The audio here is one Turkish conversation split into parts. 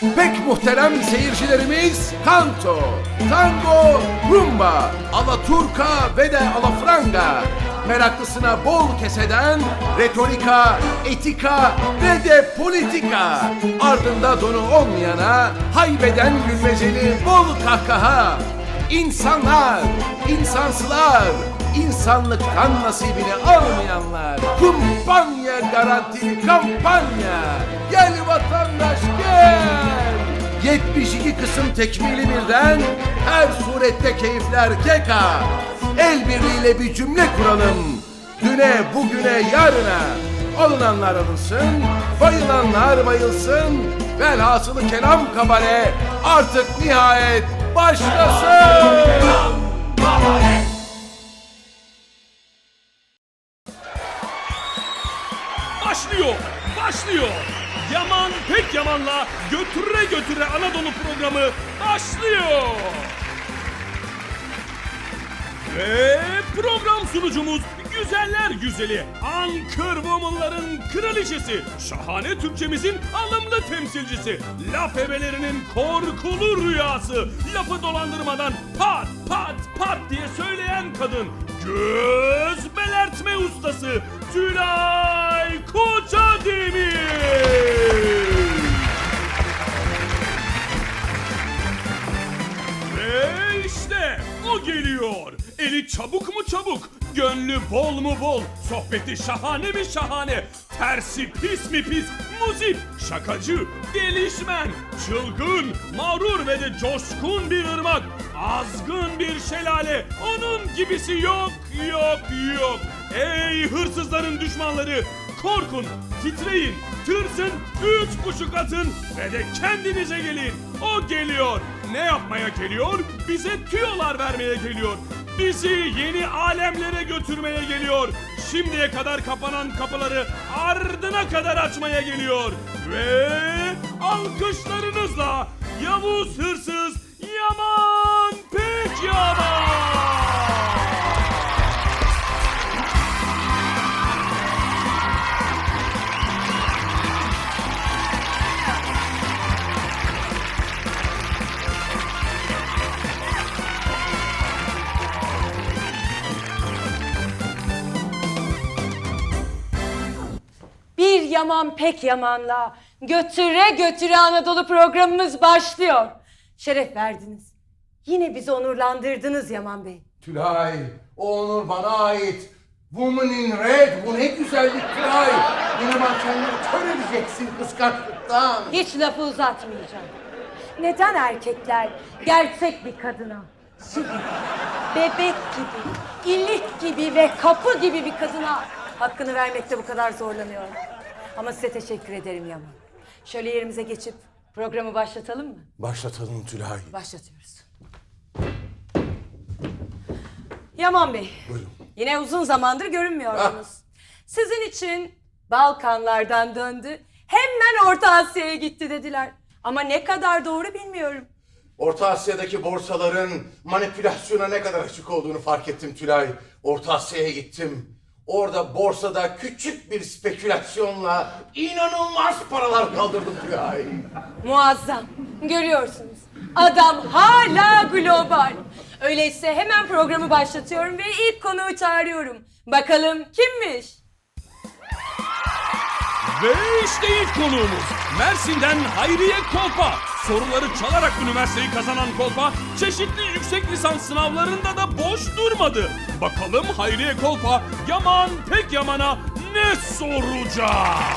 Pek muhterem seyircilerimiz Kanto, Tango, Rumba, Alaturka ve de Alafranga. Meraklısına bol keseden retorika, etika ve de politika. Ardında donu olmayana haybeden gülmeceli bol kahkaha. İnsanlar, insansılar, insanlıktan nasibini almayanlar. Kumpanya garantili kampanya. Gel. 72 kısım tekmili birden her surette keyifler keka. El birliğiyle bir cümle kuralım. Düne, bugüne, yarına. Alınanlar alınsın, bayılanlar bayılsın. Velhasılı kelam kabare artık nihayet başlasın. Başlıyor, başlıyor. Yaman pek yamanla götüre götüre Anadolu programı başlıyor. Ve program sunucumuz güzeller güzeli, Ankır Woman'ların kraliçesi, şahane Türkçemizin alımlı temsilcisi, laf ebelerinin korkulu rüyası, lafı dolandırmadan pat pat pat diye söyleyen kadın, göz belertme ustası, Tülay Çabuk mu çabuk, gönlü bol mu bol, sohbeti şahane mi şahane, tersi pis mi pis, muzip, şakacı, delişmen, çılgın, mağrur ve de coşkun bir ırmak, azgın bir şelale, onun gibisi yok, yok, yok. Ey hırsızların düşmanları, korkun, titreyin, tırsın, üç buçuk atın ve de kendinize gelin. O geliyor. Ne yapmaya geliyor? Bize tüyolar vermeye geliyor. Bizi yeni alemlere götürmeye geliyor. Şimdiye kadar kapanan kapıları ardına kadar açmaya geliyor. Ve alkışlarınızla Yavuz Hırsız Yaman Pek Yaman. Yaman pek yamanla götüre götüre Anadolu programımız başlıyor. Şeref verdiniz. Yine bizi onurlandırdınız Yaman Bey. Tülay, o onur bana ait. Woman in red, bu ne güzellik Tülay. Yine mankenleri kör edeceksin kıskançlıktan. Hiç lafı uzatmayacağım. Neden erkekler gerçek bir kadına, gibi, bebek gibi, ilik gibi ve kapı gibi bir kadına hakkını vermekte bu kadar zorlanıyor? Ama size teşekkür ederim Yaman. Şöyle yerimize geçip programı başlatalım mı? Başlatalım Tülay. Başlatıyoruz. Yaman Bey. Buyurun. Yine uzun zamandır görünmüyordunuz. Sizin için Balkanlardan döndü. Hemen Orta Asya'ya gitti dediler. Ama ne kadar doğru bilmiyorum. Orta Asya'daki borsaların manipülasyona ne kadar açık olduğunu fark ettim Tülay. Orta Asya'ya gittim. Orada borsada küçük bir spekülasyonla inanılmaz paralar kaldırdım Tülay. Muazzam. Görüyorsunuz. Adam hala global. Öyleyse hemen programı başlatıyorum ve ilk konuğu çağırıyorum. Bakalım kimmiş? Ve işte ilk konuğumuz Mersin'den Hayriye Kolpa. Soruları çalarak üniversiteyi kazanan Kolpa çeşitli yüksek lisans sınavlarında da boş durmadı. Bakalım Hayriye Kolpa Yaman Pek Yaman'a ne soracak?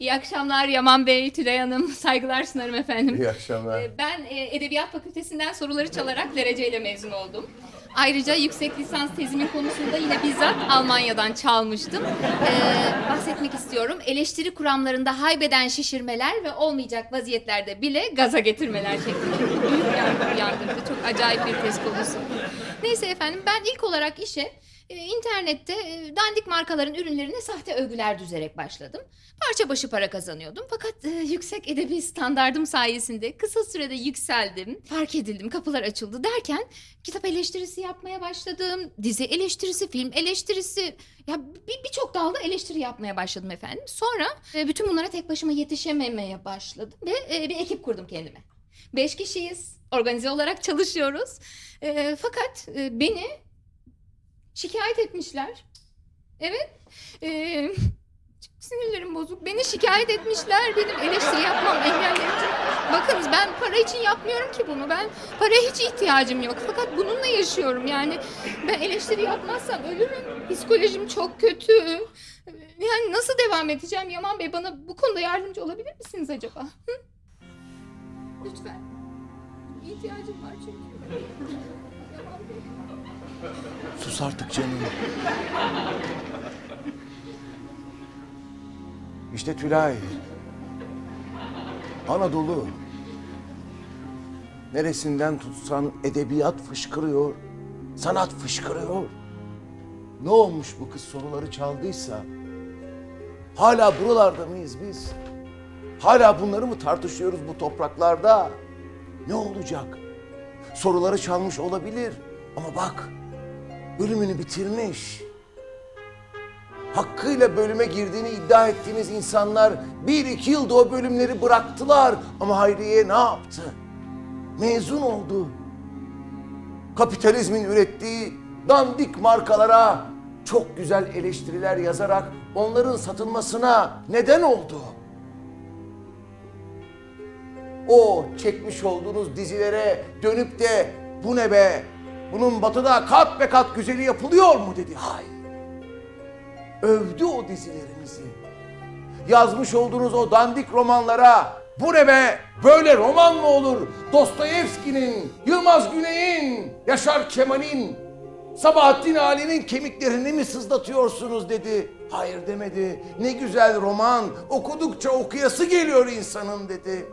İyi akşamlar Yaman Bey, Tülay Hanım. Saygılar sunarım efendim. İyi akşamlar. Ee, Ben e, Edebiyat Fakültesinden soruları çalarak dereceyle mezun oldum. Ayrıca yüksek lisans tezimin konusunda yine bizzat Almanya'dan çalmıştım. Ee, bahsetmek istiyorum. Eleştiri kuramlarında haybeden şişirmeler ve olmayacak vaziyetlerde bile gaza getirmeler şeklinde büyük yargı uyandırdı. Çok acayip bir tez konusu. Neyse efendim ben ilk olarak işe internette e, dandik markaların ürünlerine sahte övgüler düzerek başladım. Parça başı para kazanıyordum. Fakat e, yüksek edebi standardım sayesinde kısa sürede yükseldim. Fark edildim, kapılar açıldı derken kitap eleştirisi yapmaya başladım. Dizi eleştirisi, film eleştirisi. Ya bir- birçok dalda eleştiri yapmaya başladım efendim. Sonra e, bütün bunlara tek başıma yetişememeye başladım ve bir ekip kurdum kendime. Beş kişiyiz. Organize olarak çalışıyoruz. Fakat beni şikayet etmişler. Evet. E, çok sinirlerim bozuk. Beni şikayet etmişler. Benim eleştiri yapmam engellemiş. Bakınız ben para için yapmıyorum ki bunu. Ben paraya hiç ihtiyacım yok. Fakat bununla yaşıyorum yani. Ben eleştiri yapmazsam ölürüm. Psikolojim çok kötü. Yani nasıl devam edeceğim Yaman Bey bana bu konuda yardımcı olabilir misiniz acaba? Hı? Lütfen. İhtiyacım var çünkü. Yaman Bey. Sus artık canım. İşte Tülay. Anadolu. Neresinden tutsan edebiyat fışkırıyor, sanat fışkırıyor. Ne olmuş bu kız soruları çaldıysa? Hala buralarda mıyız biz? Hala bunları mı tartışıyoruz bu topraklarda? Ne olacak? Soruları çalmış olabilir ama bak bölümünü bitirmiş. Hakkıyla bölüme girdiğini iddia ettiğiniz insanlar bir iki yılda o bölümleri bıraktılar. Ama Hayriye ne yaptı? Mezun oldu. Kapitalizmin ürettiği dandik markalara çok güzel eleştiriler yazarak onların satılmasına neden oldu. O çekmiş olduğunuz dizilere dönüp de bu ne be? Bunun batıda kat be kat güzeli yapılıyor mu dedi. Hayır. Övdü o dizilerinizi. Yazmış olduğunuz o dandik romanlara bu ne be? Böyle roman mı olur? Dostoyevski'nin, Yılmaz Güney'in, Yaşar Kemal'in, Sabahattin Ali'nin kemiklerini mi sızlatıyorsunuz dedi. Hayır demedi. Ne güzel roman. Okudukça okuyası geliyor insanın dedi.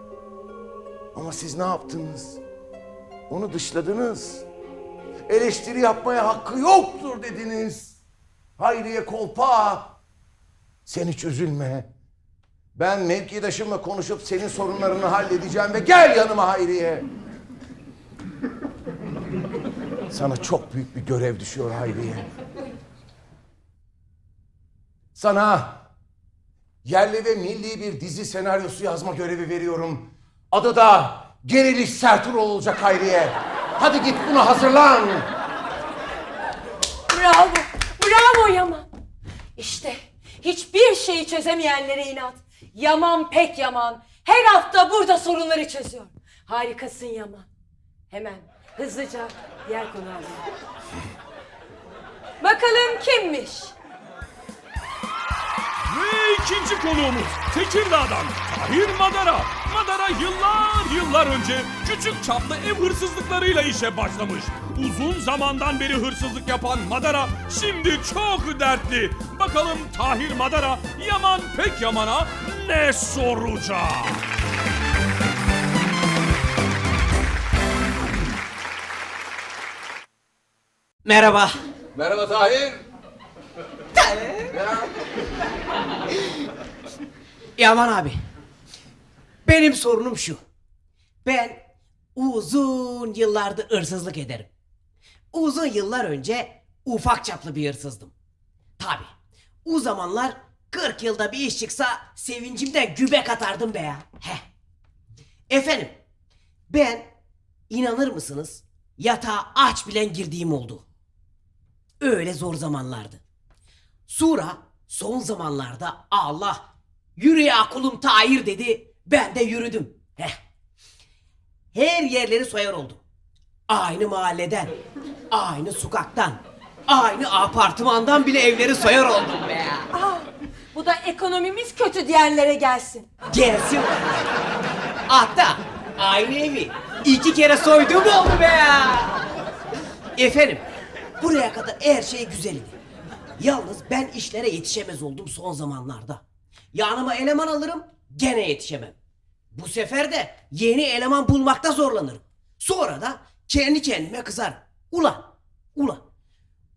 Ama siz ne yaptınız? Onu dışladınız. Eleştiri yapmaya hakkı yoktur dediniz. Hayriye Kolpa. Sen hiç üzülme. Ben mevkidaşımla konuşup senin sorunlarını halledeceğim ve gel yanıma Hayriye. Sana çok büyük bir görev düşüyor Hayriye. Sana yerli ve milli bir dizi senaryosu yazma görevi veriyorum. Adı da Geriliş Serturoğlu olacak Hayriye. Hadi git buna hazırlan. Bravo. Bravo Yaman. İşte hiçbir şeyi çözemeyenlere inat. Yaman pek Yaman. Her hafta burada sorunları çözüyor. Harikasın Yaman. Hemen hızlıca diğer konu alalım. Bakalım kimmiş? Ve ikinci konuğumuz Tekirdağ'dan Tahir Madara. Yıllar yıllar önce küçük çaplı ev hırsızlıklarıyla işe başlamış. Uzun zamandan beri hırsızlık yapan Madara şimdi çok dertli. Bakalım Tahir Madara Yaman Pek Yaman'a ne soracak? Merhaba. Merhaba Tahir. Ya, Yaman abi. Benim sorunum şu. Ben uzun yıllardır hırsızlık ederim. Uzun yıllar önce ufak çaplı bir hırsızdım. Tabi. O zamanlar 40 yılda bir iş çıksa sevincimden gübe katardım be ya. Heh. Efendim. Ben inanır mısınız yatağa aç bilen girdiğim oldu. Öyle zor zamanlardı. Sonra son zamanlarda Allah yürü ya kulum Tahir dedi. Ben de yürüdüm. Heh. Her yerleri soyar oldum. Aynı mahalleden, aynı sokaktan, aynı apartmandan bile evleri soyar oldum be ya. Aa, bu da ekonomimiz kötü diyenlere gelsin. Gelsin. Hatta aynı evi iki kere soyduğum oldu be ya. Efendim buraya kadar her şey güzeldi. Yalnız ben işlere yetişemez oldum son zamanlarda. Yanıma eleman alırım gene yetişemem. Bu sefer de yeni eleman bulmakta zorlanırım. Sonra da kendi kendime kızarım. Ulan, ulan.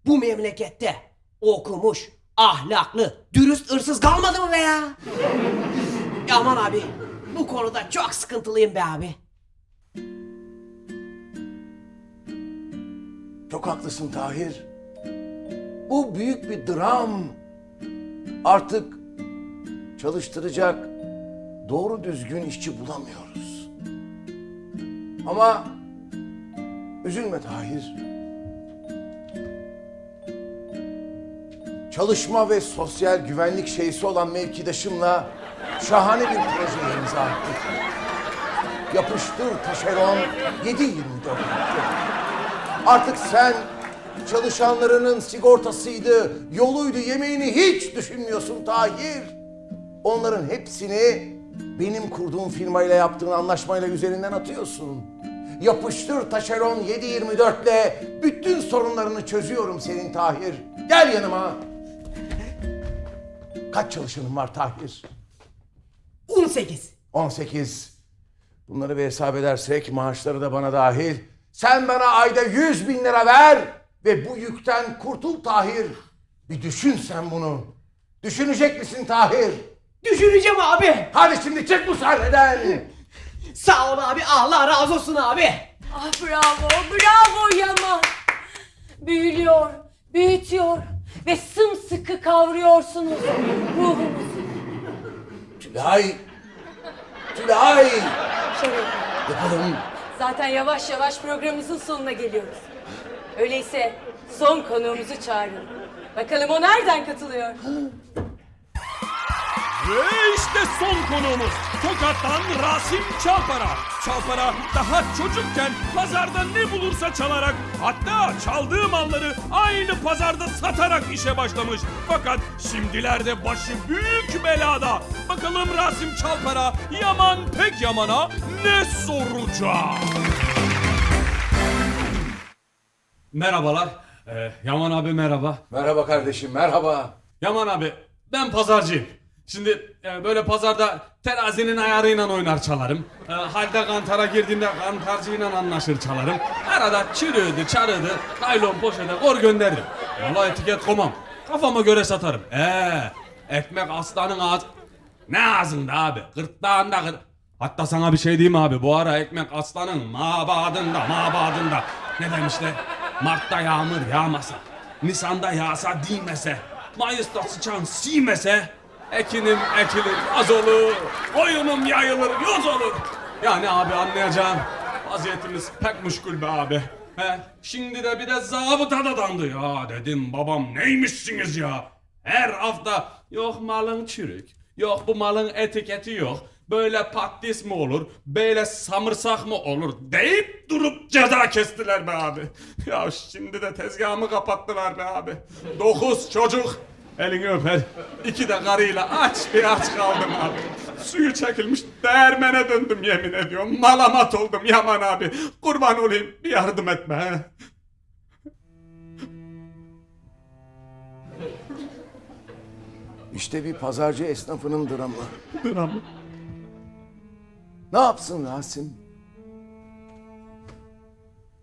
bu memlekette okumuş, ahlaklı, dürüst hırsız kalmadı mı be ya? Aman abi bu konuda çok sıkıntılıyım be abi. Çok haklısın Tahir. Bu büyük bir dram. Artık çalıştıracak doğru düzgün işçi bulamıyoruz. Ama üzülme Tahir. Çalışma ve sosyal güvenlik şeysi olan mevkidaşımla şahane bir projeye imza attık. Yapıştır taşeron 7-24. Artık sen çalışanlarının sigortasıydı, yoluydu, yemeğini hiç düşünmüyorsun Tahir. Onların hepsini benim kurduğum firmayla yaptığın anlaşmayla üzerinden atıyorsun. Yapıştır taşeron 724 ile bütün sorunlarını çözüyorum senin Tahir. Gel yanıma. Kaç çalışanın var Tahir? 18. 18. Bunları bir hesap edersek maaşları da bana dahil. Sen bana ayda 100 bin lira ver ve bu yükten kurtul Tahir. Bir düşün sen bunu. Düşünecek misin Tahir? Düşüneceğim abi. Hadi şimdi çık bu sahneden. Sağ ol abi Allah razı olsun abi. Ah bravo, bravo Yaman. Büyülüyor, büyütüyor ve sımsıkı kavruyorsunuz ruhumuzu. Tülay. Tülay. Şöyle Yapalım. Zaten yavaş yavaş programımızın sonuna geliyoruz. Öyleyse son konuğumuzu çağıralım. Bakalım o nereden katılıyor? Ve işte son konuğumuz Tokat'tan Rasim Çalpara. Çalpara daha çocukken pazarda ne bulursa çalarak hatta çaldığı malları aynı pazarda satarak işe başlamış. Fakat şimdilerde başı büyük belada. Bakalım Rasim Çalpara Yaman pek Yaman'a ne soracak? Merhabalar. Ee, Yaman abi merhaba. Merhaba kardeşim merhaba. Yaman abi ben pazarcıyım. Şimdi e, böyle pazarda terazinin ayarıyla oynar çalarım. E, halde kantara girdiğimde kantarcıyla anlaşır çalarım. Arada çürüdü, çarıdı, naylon poşete kor gönderirim. Vallahi etiket komam. Kafama göre satarım. Ee, ekmek aslanın ağzı... Ne ağzında abi? Gırtlağında gır... Hatta sana bir şey diyeyim abi. Bu ara ekmek aslanın mabadında, mabadında. Ne demişler? Mart'ta yağmur yağmasa, Nisan'da yağsa değmese, Mayıs'ta sıçan siymese, ekinim ekilir az olur, koyunum yayılır yoz olur. Yani abi anlayacağın vaziyetimiz pek muşkul be abi. He, şimdi de bir de zabıta da ya dedim babam neymişsiniz ya. Her hafta yok malın çürük, yok bu malın etiketi yok. Böyle patlis mi olur, böyle samırsak mı olur deyip durup ceza kestiler be abi. Ya şimdi de tezgahımı kapattılar be abi. Dokuz çocuk elini öper. İki de karıyla aç bir aç kaldım abi. Suyu çekilmiş değirmene döndüm yemin ediyorum. Malamat oldum Yaman abi. Kurban olayım bir yardım etme he. İşte bir pazarcı esnafının dramı. Dram. Ne yapsın Rasim?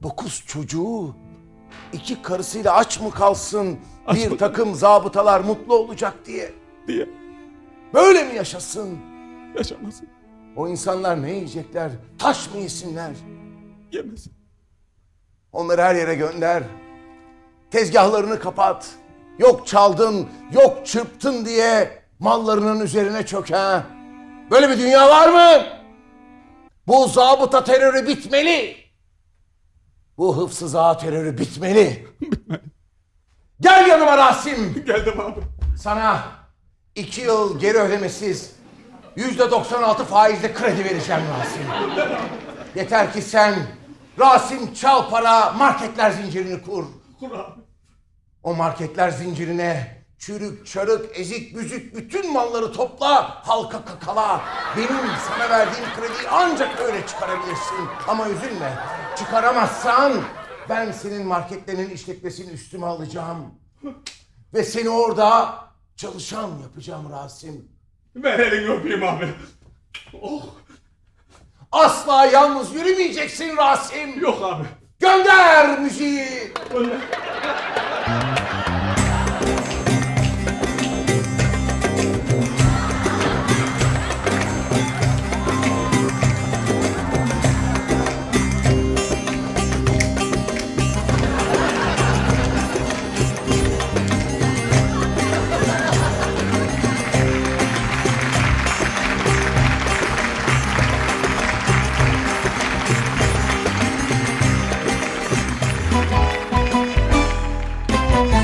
Dokuz çocuğu, iki karısıyla aç mı kalsın bir mı? takım zabıtalar mutlu olacak diye. diye Böyle mi yaşasın? yaşamasın. O insanlar ne yiyecekler? Taş mı yesinler? Yemesin. Onları her yere gönder. Tezgahlarını kapat. Yok çaldın, yok çırptın diye mallarının üzerine çök ha. Böyle bir dünya var mı? Bu zabıta terörü bitmeli. Bu hıfsız ağa terörü bitmeli. Gel yanıma Rasim. Geldim abi. Sana iki yıl geri ödemesiz yüzde 96 faizle kredi vereceğim Rasim. Yeter ki sen Rasim Çalpara marketler zincirini kur. Kur abi. O marketler zincirine çürük, çarık, ezik, büzük bütün malları topla, halka kakala. Benim sana verdiğim krediyi ancak öyle çıkarabilirsin. Ama üzülme, çıkaramazsan ben senin marketlerinin işletmesini üstüme alacağım. Ve seni orada çalışan yapacağım Rasim. Ver elini öpeyim abi. Oh. Asla yalnız yürümeyeceksin Rasim. Yok abi. Gönder müziği. Öyle.